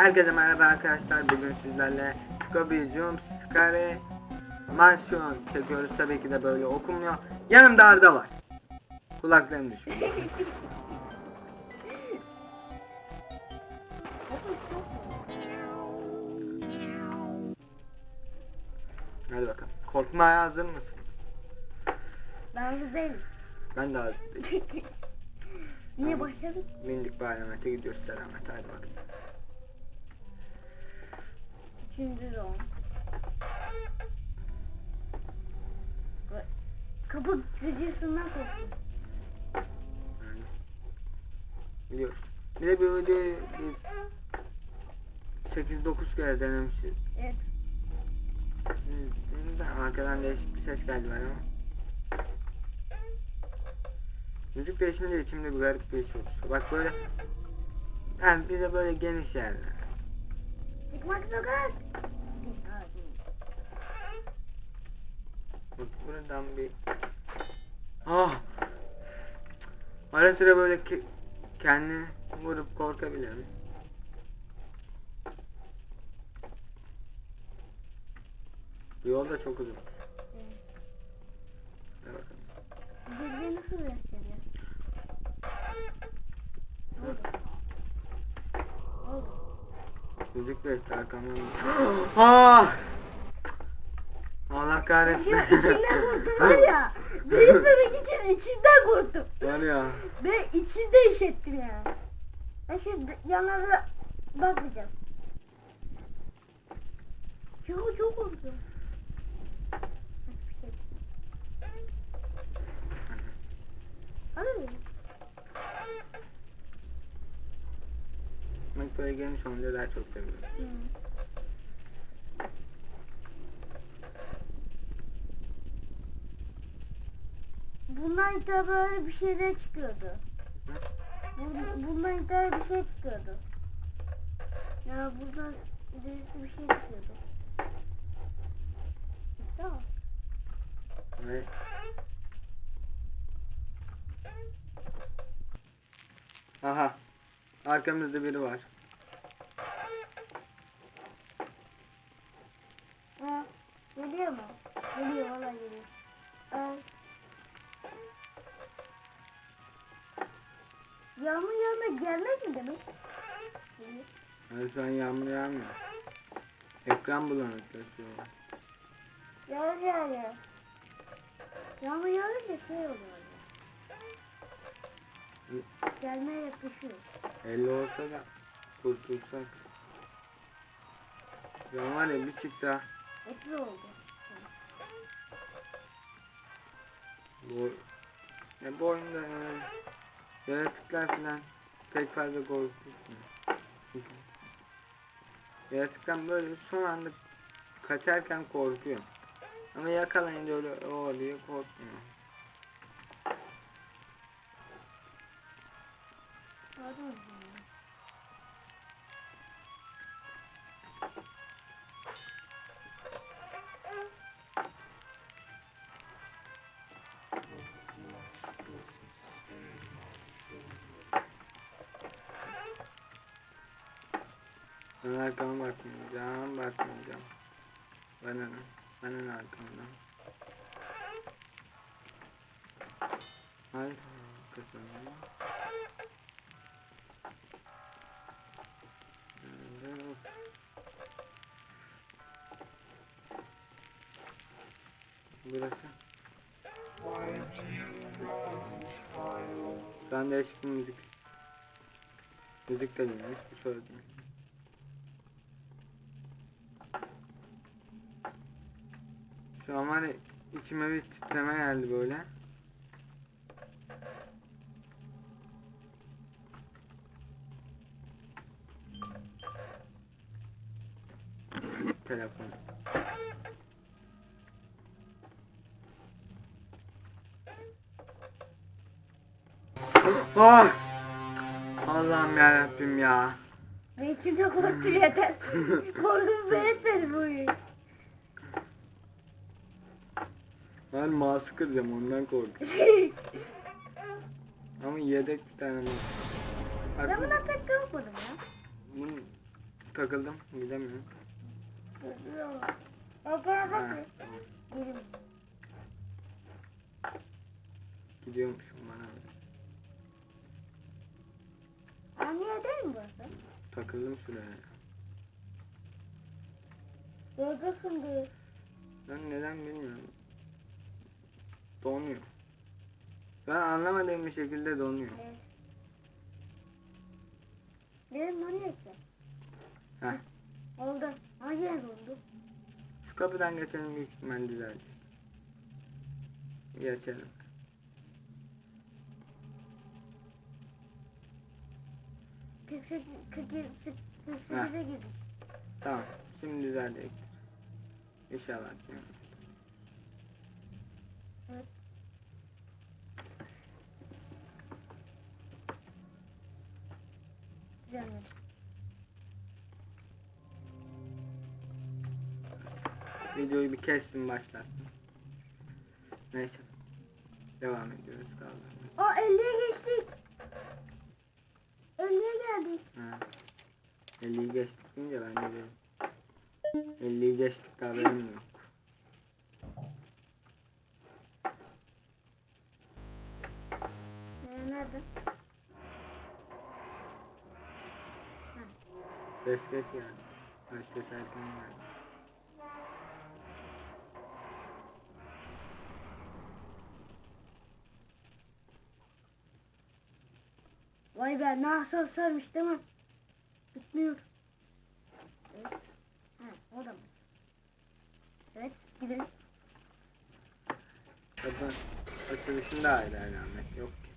Herkese merhaba arkadaşlar. Bugün sizlerle Scooby Jumpscare Mansion çekiyoruz. Tabii ki de böyle okunmuyor. Yanımda Arda var. Kulaklarım düşüyor. Hadi bakalım. Korkmaya hazır mısınız? Ben hazır değilim. Ben de hazır değilim. Niye başladın? Bindik bir alamete gidiyoruz selamet. Hadi bakalım. Üçüncü. Bak, Kapı gıcırsından korktum. Biliyoruz. Bir de bir videoyu biz 8-9 kere denemişiz. Evet. Benim de arkadan değişik bir ses geldi bana ama. Müzik değişince içimde bir garip bir his oluşuyor. Bak böyle yani bize böyle geniş yerler. Çıkmak sokak. Buradan bir Ah! Ara sıra böyle ki, kendini vurup korkabilirim. Bu yol çok uzun. Hadi bakalım. Güzelliği nasıl gösteriyor? Oldu. Oldu. De işte arkamdan. Ah! Allah Ya kahretsin. içimden korktum var ya. Değilmemek için içimden korktum. Var ya. Ve içimde hissettim ya. Ben şu yanlara bakmayacağım. Çok çok korktum. Hiçbir şey. Alır mıyım? Bak böyle geniş olunca daha çok seviyorum. Bundan da böyle bir şeyler çıkıyordu. Bu- Bundan da bir şey çıkıyordu. Ya buradan birisi bir şey çıkıyordu. Çıktı mı? Ve Aha. Arkamızda biri var. Yağmur yağma gelmez mi demek? Yani şu an yağmur yağmıyor. Ekran bulanıklaşıyor. Yağar yağar. Yağmur yağınca şey oluyor. Gelmeye yakışıyor. 50 olsa da kurtulsak. Ya var ya bir çıksa 30 oldu. bu ya bu oyunda yani yaratıklar falan pek fazla korkutmuyor. Çünkü yaratıktan böyle son anda kaçarken korkuyor. Ama yakalayınca öyle o diye korkmuyor. Pardon. Ben arkama bakmayacağım, bakmayacağım. Bana ne? Bana ne arkamdan? Hayır, kaçalım. Burası. An değişik bir müzik. Müzik de dinlemiş bir söyledim. Şu ya, içime bir titreme geldi böyle. Telefon. Oh! Allah'ım ya Rabbim ya. Ben içimde korktum yeter. Korkumu belirtmedi bu oyun. Ben mouse'u kıracağım ondan korkuyorum. Ama yedek bir tane mouse. ben Bak, buna pek korkmadım ya. bunun takıldım. Gidemiyorum. Geliyor. Bak bana bak. Ha, bir. tamam. Gidiyormuşum bana. yer değil mi burası? Takıldım şuraya. Göreceksin bir. Ben neden bilmiyorum. Donuyor. Ben anlamadığım bir şekilde donuyor. Evet. Benim hani ekle. Heh. Oldu. Hangi yer oldu? Şu kapıdan geçelim büyük ihtimal düzelecek. Geçelim. Kırk sekize girdik. Tamam. Şimdi düzelecektir. İnşallah. Yani. Videoyu bir kestim başlattım. Neyse. Devam ediyoruz kaldığımız. Aa 50'ye geçtik. 50'ye geldik. Ha. 50'yi geçtik deyince ben de dedim. 50'yi geçtik de haberim yok. Nerede? Ses geç geldi. Ay ses erken geldi. Vay be nasıl sarmış değil mi? Bitmiyor. Evet. Ha, o da mı? Evet gidelim. Kapı açılışında hala alamet yok ki.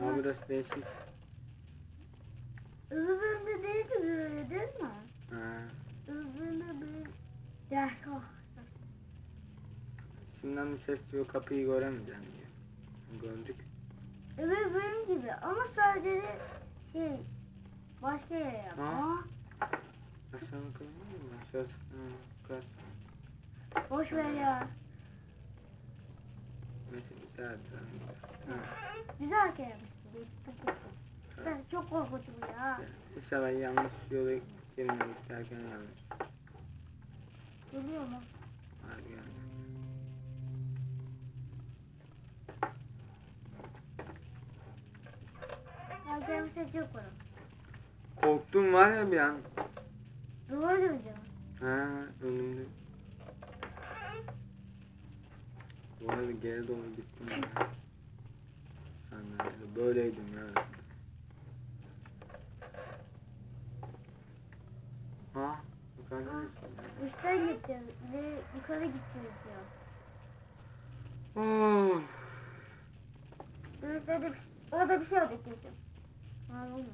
Ama burası değişik. Öbür bölümde değildi böyle değil mi? Ha. Öbür bölümde böyle. Ya oh. Şimdiden bir ses diyor kapıyı göremeyeceğim diyor. Gördük. Öbür bölüm gibi ama sadece şey başka yere yap. Ha. Aşağı bakalım mı? Aşağı. Yukarı. boş ver ya. Neyse bir daha dönelim. Güzel kere. Ben çok korkunç bu ya. İnşallah yanlış yola girmedik derken yanlış. Geliyor mu? Harbi yani. Var. Korktum var ya bir an. Doğru döneceğim. Ha önümde. Bu arada geri doğru gittim ya. Sandalyede böyleydim ya. Ha yukarıda mısın? Üstten gideceğiz ve yukarı gideceğiz ya. Oh. Üstte de orada bir şey olacak kesin. Ha olmuyor.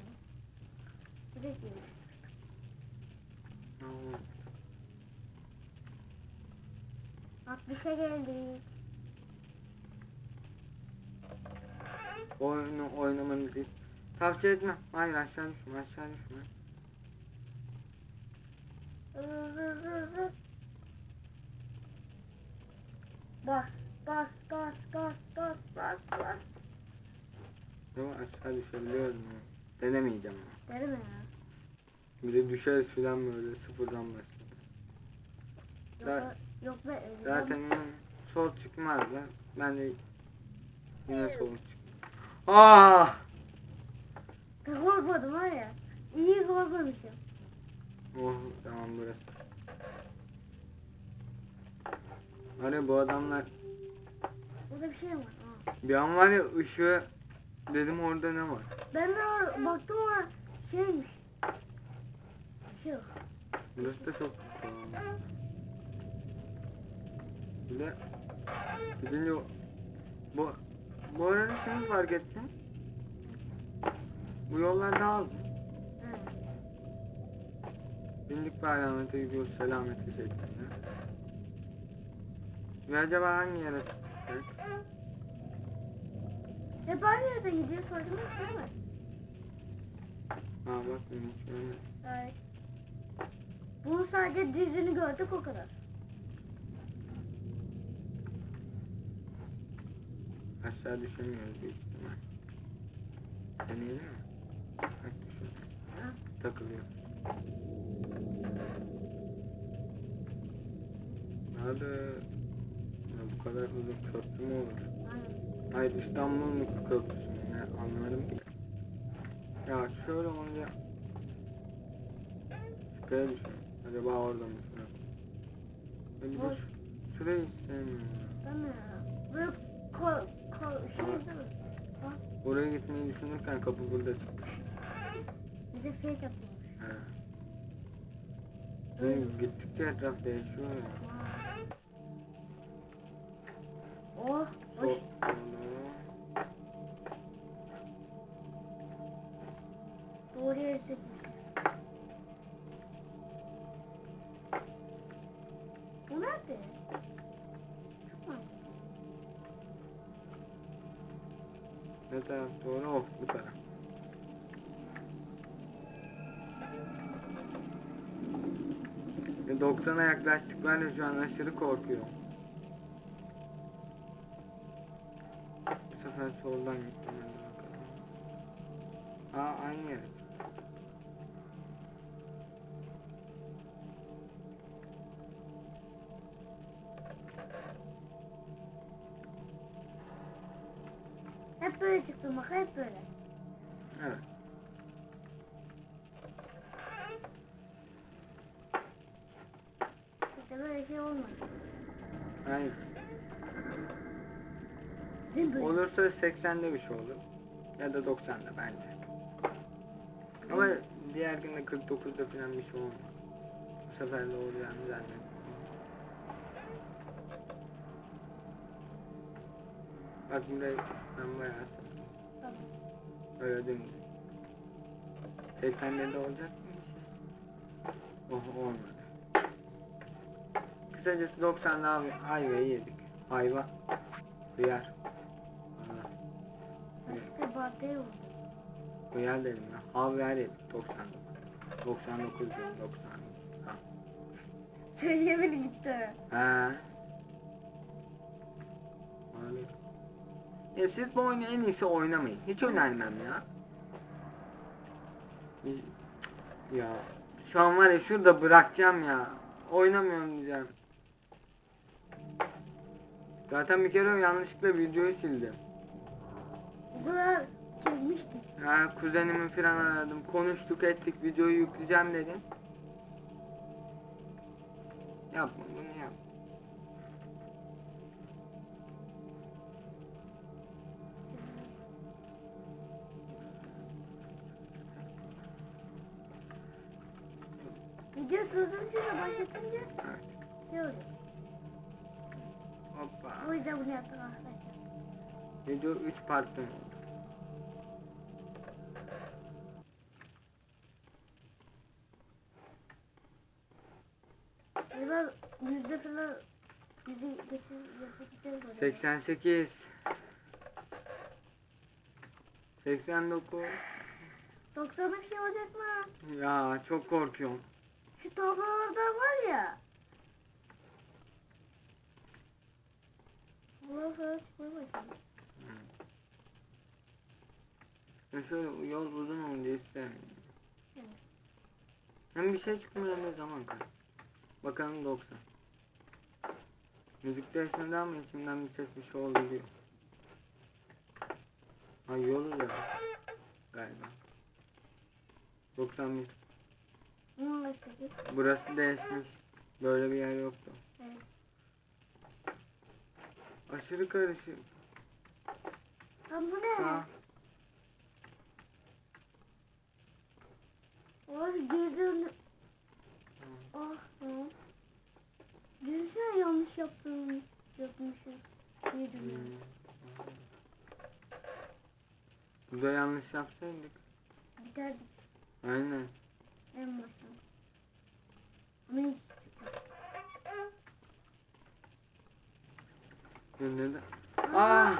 Direkt gidiyor. oh. 60'a geldik. Oyunu oynamanızı tavsiye etmem. Hayır aşağı düşme aşağı düşme. Bas, bas, bas, bas, bas, bas, bas. Yok aşağı düşebiliyorum ya. Denemeyeceğim ama. Derim ya. Bir de düşeriz filan böyle sıfırdan başladı. Yok, yok be. öleceğim. Zaten yani sol çıkmaz ya. Ben de yine sol çık. Ah! Korkmadım var ya. İyi korkmamışım. Oh tamam burası. Hani bu adamlar Burada bir şey var. Ha. bir an var ya ışığı dedim orada ne var? Ben de or- baktım ama şeymiş. Bir şey yok. Burası da çok kötü. Bir de gidince o- bu bu arada şimdi fark ettim. Bu yollar daha uzun. Ha. Bindik bir alamete gidiyoruz selamete şeklinde. Ve acaba hangi yere çıkacak? Hep aynı yere gidiyor. Farkındasın değil mi? Ha bak ben hiç görmedim. Evet. Bunun sadece düzünü gördük o kadar. Aşağı düşemiyoruz büyük ihtimal. Deneyelim mi? Bak düşün. Takılıyor. Hadi. Ya bu kadar uzun köprü mü olur? Hayır İstanbul'un köprüsü mü? Ne anlamadım ki. Ya şöyle olunca şuraya düşün. Acaba orada mı şurada? Ya bir de şu- şurayı sevmiyorum. Değil mi? Böyle ko, ko, şey değil mi? Bak Oraya gitmeyi düşünürken kapı burada çıktı. bize fake atılmış. He. Oğlum gittikçe etraf değişiyor ya. Oh, Sol, hoş. Doğru 90'a yaklaştık ben de şu an aşırı korkuyorum. Bu sefer soldan gittim. Aa aynı yere. Hep böyle çıktım bak hep böyle. Evet. Böyle şey olmaz. Hayır. Değil mi böyle? Olursa 80'de bir şey olur. Ya da 90'da bence. Ama diğer günde 49'da falan bir şey olmaz. Bu sefer de olacağını zannetmiyorum. Bak burayı ben bayağı sevdim. Tamam. Öyle dümdüz. 80'de de olacak mı bir şey? Oh olmadı. Kısacası 90'da abi ayvayı yedik. Ayva. Hıyar. Başka badde yok. Uyar dedim ya. Havyar yedik 99. 99 değil 90. Ha. Söyleyemedi gitti. Ha. Abi. Ya siz bu oyunu en iyisi oynamayın. Hiç önermem ya. Ya şu an var ya şurada bırakacağım ya. Oynamıyorum diyeceğim. Zaten bir kere yanlışlıkla videoyu sildim. Bu kadar çekmiştik. Ha kuzenimi falan aradım. Konuştuk ettik videoyu yükleyeceğim dedim. Yapma Yüzden bunu yaptık arkadaşlar. Video 3 parttan oldu. Acaba yüzde falan yüzü geçir yapabileceğiz mi? 88 89 90'da bir şey olacak mı? Ya çok korkuyorum. Şu tablolarda var ya. Buna falan çıkmaya başladı. Ya şöyle yol uzun olunca istemiyorum. Evet. Hem bir şey çıkmıyor hem de zaman kaybı. Bakalım 90. Müzik değişmedi ama içimden bir ses bir şey oldu diyor. Ha yol uzak. Galiba. 91. Bunun başladı. Burası değişmiş. Böyle bir yer yoktu. Aşırı karışık. Lan bu ne? Sağ. Oh. Ah tamam. Düşünsene yanlış yaptığım yapmışız. Geri Hmm. dönüyor. Burada yanlış yapsaydık. Giderdik Aynen. en baştan. Ama hiç Neden? Aa!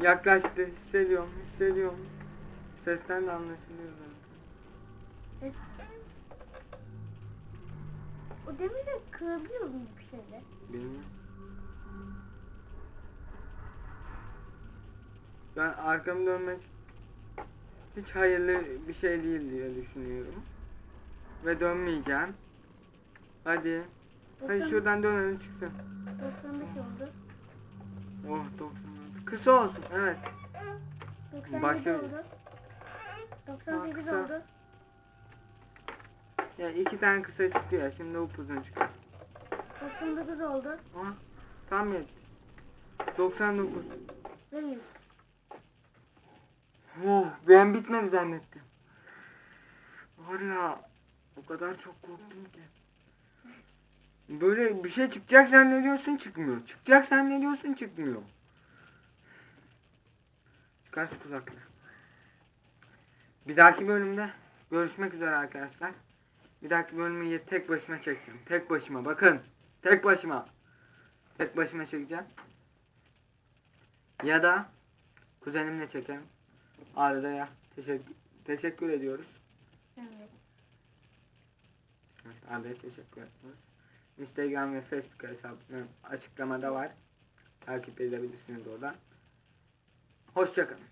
Yaklaştı. Hissediyorum. Hissediyorum. Sesten de anlaşılıyor zaten. O demir de kırabiliyor mu bir şeyle? Bilmiyorum. Ben arkamı dönmek hiç hayırlı bir şey değil diye düşünüyorum. Ve dönmeyeceğim. Hadi. Hadi 90 şuradan dönelim çıksın. 95 oldu. Oh 96. Kısa olsun evet. 97 Başka- oldu. 98 kısa. oldu. Ya iki tane kısa çıktı ya şimdi upuzun çıkıyor. 99 oldu. Aha tam yetti. 99. Ve 100. Oh ben bitmedi zannettim. Var ya o kadar çok korktum ki. Böyle bir şey çıkacak zannediyorsun çıkmıyor. Çıkacak zannediyorsun çıkmıyor. Çıkar şu kulaklığı. Bir dahaki bölümde görüşmek üzere arkadaşlar. Bir dahaki bölümü tek başıma çekeceğim. Tek başıma bakın. Tek başıma. Tek başıma çekeceğim. Ya da kuzenimle çekerim. Arada ya. Teşekkür, teşekkür ediyoruz. Evet. Evet, abiye teşekkür ediyoruz. Instagram ve Facebook hesabım açıklamada var. Takip edebilirsiniz oradan. Hoşçakalın.